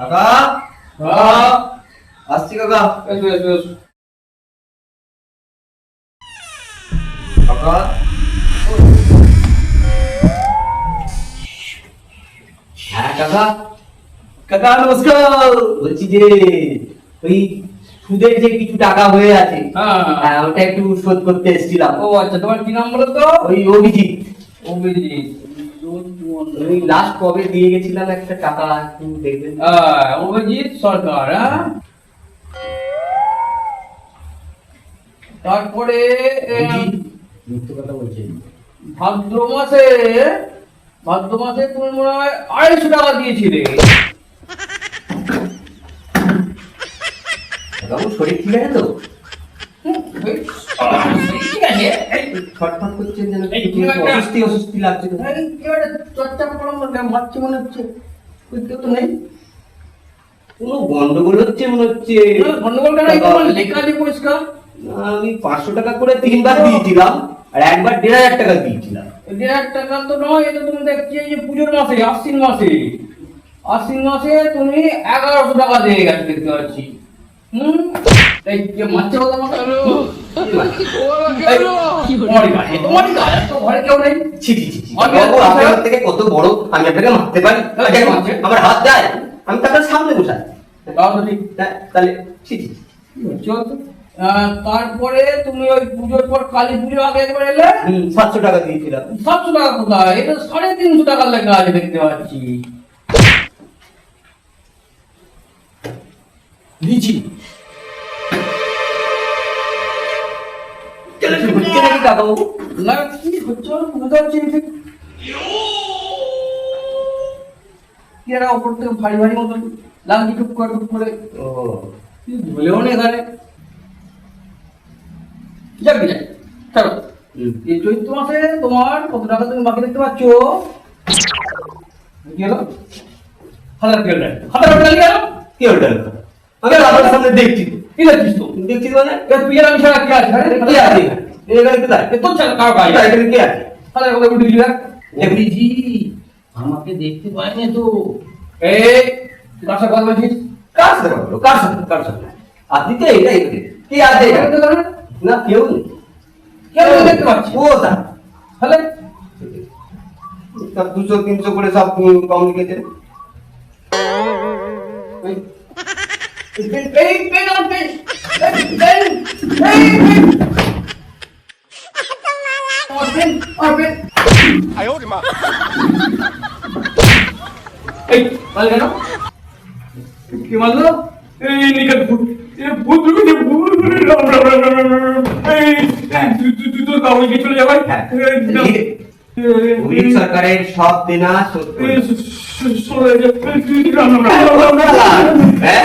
কাকা? আসছি কাকা। এসো এসো এসো কাকা? হ্যাঁ কাকা? কাকা নমস্কার। বলছি যে ওই সুদের যে কিছু টাকা হয়ে আছে হ্যাঁ। হ্যাঁ ওটা একটু শোধ করতে এসেছিলাম। ও আচ্ছা তোমার কি নাম বলো তো? ওই অভিজিৎ। অভিজিৎ। ওই লাস্ট কবে দিয়ে গেছিলাম একটা টাকা একটু দেখবেন অভিজিৎ সরকার তারপরে? মিথ্যে কথা বলছেন ভাদ্র মাসে ভাদ্র মাসে তুমি মনে হয় আড়াইশো টাকা দিয়েছিলে। বাবু শরীর ঠিক আছে তো? আমি পাঁচশো টাকা করে তিনবার দিয়েছিলাম আর একবার দেড় হাজার টাকা দিয়েছিলাম দেড় হাজার টাকা তো নয় এটা তুমি দেখছি যে পুজোর মাসে আশ্বিন মাসে আশ্বিন মাসে তুমি এগারোশো টাকা দিয়ে গেছো দেখতে পাচ্ছি। থেকে কত বড় আমি আপনাকে মারতে পারি। আমার হাত আমি সামনে তাহলে তারপরে তুমি ওই পুজোর পর কালী পুজো আগে একবার এলে? সাতশো টাকা দিয়েছিলাম। সাতশো টাকা কোথায়? এটা সাড়ে তিনশো টাকার লেখা আছে দেখতে পাচ্ছি। দিয়েছি হচ্ছে নাকি কাকাবাবু না কি হচ্ছে? বুঝতে পারছি না ঠিক। কি একটা ওপর থেকে ভারী ভারী মতন। লাগছে টুক করে টুক করে। ও কি না এখানে। যাক যাক চলো। এই চৈত্র মাসে তোমার কত টাকা তুমি বাকি দেখতে পাচ্ছ? কি হলো? হাজার কি হলো হাজার কি ওটা আমি আপনার সামনে দেখছি। তো। কি দেখছিস তো দেখছি তো মানে? এ তুই আর আমি ছাড়া কি আছে? কি আছে এখানে? কোথায় এ তোর ছাড়া কারও কোথায়? এখানে কি আছে? হাজার কথা উঠে দিলা এমনিজি আমাকে দেখতে পাইনি তো। এই তুই কার সাথে কথা বলছিস? কার সাথে কথা? কার সাথে? কার সাথে? আপনি তো এটাই বলেন। কি আছে না? না কেউ নেই। কেউ দেখতে পাচ্ছি। ও তা তাহলে? দুশো তিনশো করে সব কম It's been paid, paid on paid. Then, then, paid, paid. কি মারলো এই নিকট ভূত ভূত ভূত রাম রাম রাম রাম রাম এই তুই তুই তোর কাগজ চলে যাবাই পুলিশ সরকারের সব দেনা শোধ হ্যাঁ?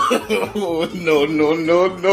Oh no no no no!